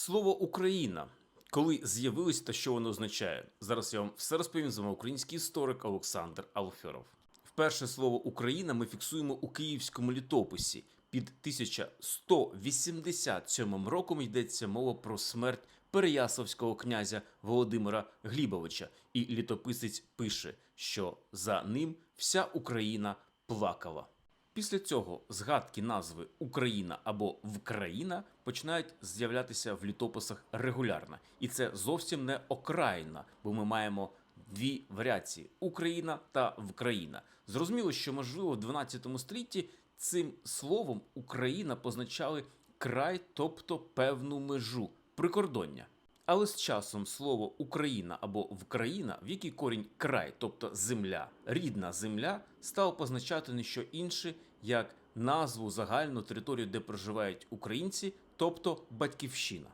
Слово Україна. Коли з'явилось та що воно означає? Зараз я вам все розповім з вами український історик Олександр Алферов. Вперше слово Україна ми фіксуємо у київському літописі. Під 1187 роком йдеться мова про смерть переяславського князя Володимира Глібовича, і літописець пише, що за ним вся Україна плакала. Після цього згадки назви Україна або Вкраїна починають з'являтися в літописах регулярно, і це зовсім не окраїна, бо ми маємо дві варіації Україна та Вкраїна. Зрозуміло, що можливо в 12 столітті цим словом Україна позначали край, тобто певну межу, прикордоння. Але з часом слово Україна або Вкраїна, в якій корінь край, тобто земля, рідна земля, стало позначати не що інше, як назву загальну територію, де проживають українці, тобто батьківщина.